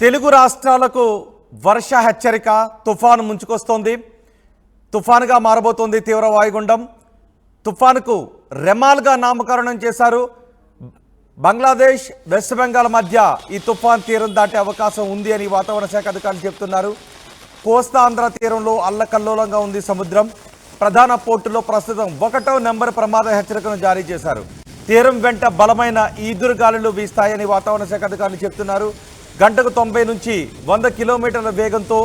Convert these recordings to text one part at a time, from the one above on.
తెలుగు రాష్ట్రాలకు వర్ష హెచ్చరిక తుఫాను ముంచుకొస్తోంది. తుఫానుగా మారబోతోంది తీవ్ర వాయుగుండం. తుఫానుకు రెమాల్గా నామకరణం చేశారు. బంగ్లాదేశ్ వెస్ట్ బెంగాల్ మధ్య ఈ తుఫాన్ తీరం దాటే అవకాశం ఉంది అని వాతావరణ శాఖ అధికారులు చెప్తున్నారు. కోస్తాంధ్ర తీరంలో అల్లకల్లోలంగా ఉంది సముద్రం. ప్రధాన పోర్టులో ప్రస్తుతం ఒకటో నెంబర్ ప్రమాద హెచ్చరికను జారీ చేశారు. తీరం వెంట బలమైన ఈదురు గాలులు వీస్తాయని వాతావరణ శాఖ అధికారులు చెప్తున్నారు. గంటకు తొంభై నుంచి వంద కిలోమీటర్ల వేగంతో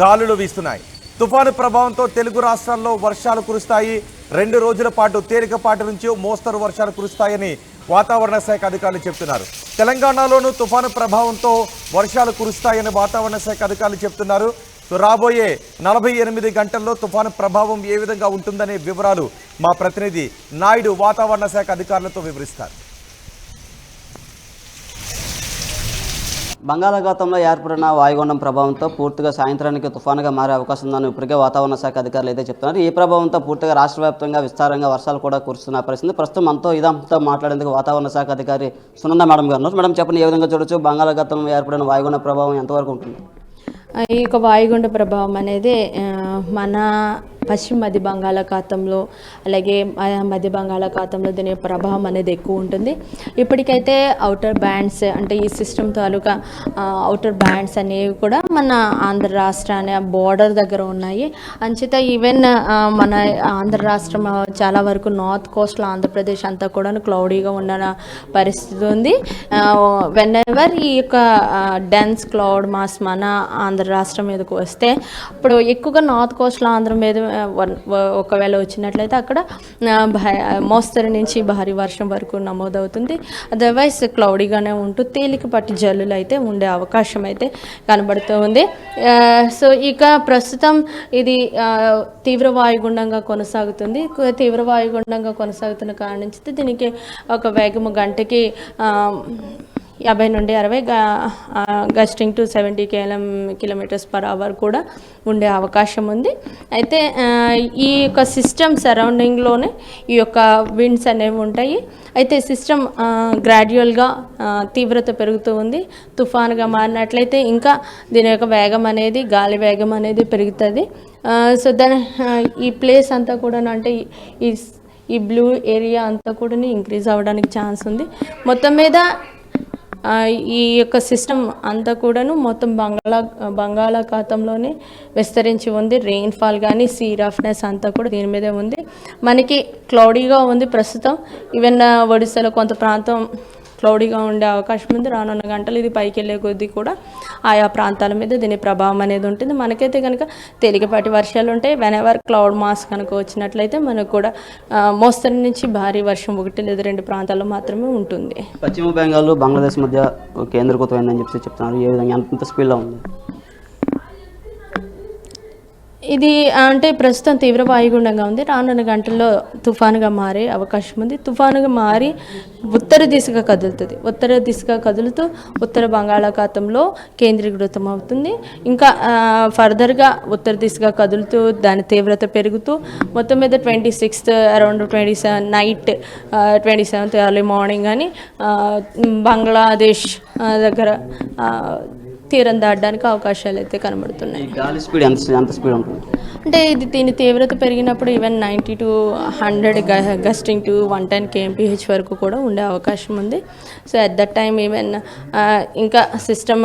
గాలులు వీస్తున్నాయి. తుఫాను ప్రభావంతో తెలుగు రాష్ట్రాల్లో వర్షాలు కురుస్తాయి. రెండు రోజుల పాటు తేలికపాటి నుంచి మోస్తరు వర్షాలు కురుస్తాయని వాతావరణ శాఖ అధికారులు చెప్తున్నారు. తెలంగాణలోనూ తుఫాను ప్రభావంతో వర్షాలు కురుస్తాయని వాతావరణ శాఖ అధికారులు చెప్తున్నారు. సో రాబోయే నలభై ఎనిమిది గంటల్లో తుఫాను ప్రభావం ఏ విధంగా ఉంటుందనే వివరాలు మా ప్రతినిధి నాయుడు వాతావరణ శాఖ అధికారులతో వివరిస్తారు. బంగాళాఖాతంలో ఏర్పడిన వాయుగుండం ప్రభావంతో పూర్తిగా సాయంత్రానికి తుఫానుగా మారే అవకాశం ఉందని ఇప్పటికే వాతావరణ శాఖ అధికారులు అయితే చెప్తున్నారు. ఈ ప్రభావంతో పూర్తిగా రాష్ట్ర వ్యాప్తంగా విస్తారంగా వర్షాలు కూడా కురుస్తున్న పరిస్థితి. ప్రస్తుతం మనతో ఇదంతా మాట్లాడేందుకు వాతావరణ శాఖ అధికారి సునంద మేడం గారు మేడం చెప్పండి ఏ విధంగా చూడొచ్చు? బంగాళాఖాతంలో ఏర్పడిన వాయుగుండ ప్రభావం ఎంతవరకు ఉంటుంది? ఈ యొక్క వాయుగుండ ప్రభావం అనేది మన పశ్చిమ మధ్య బంగాళాఖాతంలో అలాగే మధ్య బంగాళాఖాతంలో దీని ప్రభావం అనేది ఎక్కువ ఉంటుంది. ఇప్పటికైతే అవుటర్ బ్యాండ్స్ అంటే ఈ సిస్టమ్ తాలూకా అవుటర్ బ్యాండ్స్ అనేవి కూడా మన ఆంధ్ర రాష్ట్రాన్ని బోర్డర్ దగ్గర ఉన్నాయి. అంచేత ఈవెన్ మన ఆంధ్ర రాష్ట్రం చాలా వరకు నార్త్ కోస్ట్లో ఆంధ్రప్రదేశ్ అంతా కూడా క్లౌడీగా ఉన్న పరిస్థితి ఉంది. వెన్ ఎవర్ ఈ యొక్క డెన్స్ క్లౌడ్ మాస్ మన ఆంధ్ర రాష్ట్రం మీదకు వస్తే ఇప్పుడు ఎక్కువగా నార్త్ కోస్ట్లో ఆంధ్ర మీద ఒకవేళ వచ్చినట్లయితే అక్కడ మోస్తరు నుంచి భారీ వర్షం వరకు నమోదవుతుంది. అదర్వైజ్ క్లౌడీగానే ఉంటూ తేలికపాటి జల్లులు అయితే ఉండే అవకాశం అయితే కనబడుతూ ఉంది సో ఇక ప్రస్తుతం ఇది తీవ్ర వాయుగుండంగా కొనసాగుతుంది. తీవ్ర వాయుగుండంగా కొనసాగుతున్న కారణం నుంచి దీనికి ఒక వేగము గంటకి యాభై నుండి అరవై gusting to seventy K M kilometres per hour కూడా ఉండే అవకాశం ఉంది. అయితే ఈ యొక్క సిస్టమ్ సరౌండింగ్లోనే ఈ యొక్క విండ్స్ అనేవి ఉంటాయి. అయితే సిస్టమ్ గ్రాడ్యువల్గా తీవ్రత పెరుగుతూ ఉంది. తుఫాన్గా మారినట్లయితే ఇంకా దీని యొక్క వేగం అనేది గాలి వేగం అనేది పెరుగుతుంది. సో దాని ఈ ప్లేస్ అంతా కూడా అంటే ఈ- ఈ బ్లూ ఏరియా అంతా కూడా ఇంక్రీజ్ అవ్వడానికి ఛాన్స్ ఉంది. మొత్తం మీద ఈ యొక్క సిస్టమ్ అంతా కూడాను మొత్తం బంగాళా బంగాళాఖాతంలోనే విస్తరించి ఉంది. రెయిన్ఫాల్ కానీ సీ రఫ్నెస్ అంతా కూడా దీని మీదే ఉంది. మనకి క్లౌడీగా ఉంది ప్రస్తుతం. ఈవెన్ ఒడిశాలో కొంత ప్రాంతం క్లౌడీగా ఉండే అవకాశం ఉంది. రానున్న గంటలు ఇది పైకి వెళ్ళే కొద్దీ కూడా ఆయా ప్రాంతాల మీద దీని ప్రభావం అనేది ఉంటుంది. మనకైతే కనుక తేలికపాటి వర్షాలు ఉంటాయి. వెన్ ఎవర్ క్లౌడ్ మాస్ కనుక వచ్చినట్లయితే మనకు కూడా మోస్తరు నుంచి భారీ వర్షం ఒకటి లేదా రెండు ప్రాంతాల్లో మాత్రమే ఉంటుంది. పశ్చిమ బెంగాల్ బంగ్లాదేశ్ మధ్య కేంద్రీకృతమైందని చెప్పి చెప్తున్నారు. ఏ విధంగా? ఎంత స్పీడ్లో ఉంది? ఇది అంటే ప్రస్తుతం తీవ్ర వాయుగుండంగా ఉంది. రానున్న గంటల్లో తుఫానుగా మారే అవకాశం ఉంది. తుఫానుగా మారి ఉత్తర దిశగా కదులుతుంది. ఉత్తర దిశగా కదులుతూ ఉత్తర బంగాళాఖాతంలో కేంద్రీకృతం అవుతుంది ఇంకా ఫర్దర్గా ఉత్తర దిశగా కదులుతూ దాని తీవ్రత పెరుగుతూ మొత్తం మీద twenty sixth around twenty seven night twenty seventh early morning అని బంగ్లాదేశ్ దగ్గర తీరం దాటడానికి అవకాశాలు అయితే కనబడుతున్నాయి. గాలి స్పీడ్ ఎంత ఎంత స్పీడ్ ఉంటుంది? అంటే ఇది దీని తీవ్రత పెరిగినప్పుడు even ninety to hundred gusting to one ten K M P H వరకు కూడా ఉండే అవకాశం ఉంది. So at that time even ఇంకా సిస్టమ్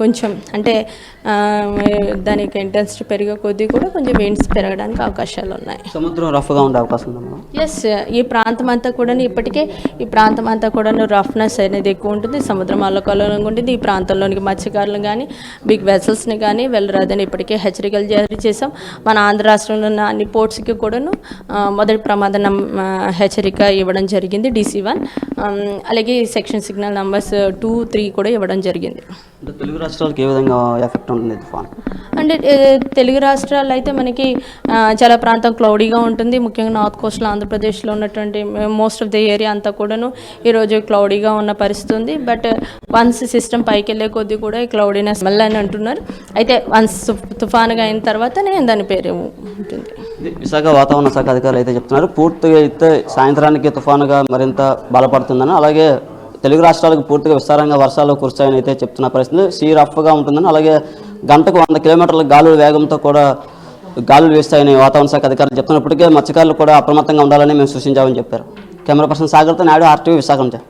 కొంచెం అంటే దానికి ఇంటెన్సిటీ పెరిగే కొద్దీ కూడా కొంచెం విండ్స్ పెరగడానికి అవకాశాలు ఉన్నాయి. సముద్రం రఫ్గా ఉండే అవకాశం? ఎస్ ఈ ప్రాంతం అంతా కూడా ఇప్పటికే ఈ ప్రాంతం అంతా కూడా రఫ్నెస్ అనేది ఎక్కువ ఉంటుంది. సముద్రం అల్లకల్లోలంగా ఉంటుంది. ఈ ప్రాంతంలోనికి మత్స్యకారులను కానీ బిగ్ వెసల్స్ని కానీ వెళ్ళరాదని ఇప్పటికే హెచ్చరికలు జారీ చేసాం మన ఆంధ్ర రాష్ట్రంలో ఉన్న అన్ని పోర్ట్స్కి కూడాను మొదటి ప్రమాద హెచ్చరిక ఇవ్వడం జరిగింది డీసీ వన్. అలాగే section signal numbers two three కూడా ఇవ్వడం జరిగింది. అంటే తెలుగు రాష్ట్రాలకు ఏ విధంగా ఎఫెక్ట్ ఉంటుంది తుఫాన్? అంటే తెలుగు రాష్ట్రాల్లో అయితే మనకి చాలా ప్రాంతం క్లౌడీగా ఉంటుంది. ముఖ్యంగా నార్త్ కోస్ట్లో ఆంధ్రప్రదేశ్లో ఉన్నటువంటి మోస్ట్ ఆఫ్ ద ఏరియా అంతా కూడాను ఈరోజు క్లౌడీగా ఉన్న పరిస్థితి ఉంది. బట్ వన్స్ సిస్టమ్ పైకి వెళ్ళే కొద్దీ కూడా ఈ క్లౌడీనెస్ మళ్ళీ అని అంటున్నారు. అయితే వన్స్ తుఫానుగా అయిన తర్వాతనే దాని పేరు ఉంటుంది. విశాఖ వాతావరణ శాఖ అధికారులు అయితే చెప్తున్నారు. పూర్తిగా అయితే సాయంత్రానికి తుఫానుగా మరింత బలపడుతుందని. అలాగే తెలుగు రాష్ట్రాలకు పూర్తిగా విస్తారంగా వర్షాలు కురుస్తాయని అయితే చెప్తున్న పరిస్థితి. సీ రఫ్గా ఉంటుందని అలాగే గంటకు వంద కిలోమీటర్ల గాలుల వేగంతో కూడా గాలులు వీస్తాయని వాతావరణ శాఖ అధికారులు చెప్తున్నప్పటికే మత్స్యకారులు కూడా అప్రమత్తంగా ఉండాలని మేము సూచించామని చెప్పారు. కెమెరా పర్సన్ సాగర్తో నాయుడు ఆర్టీవీ విశాఖ నుంచి.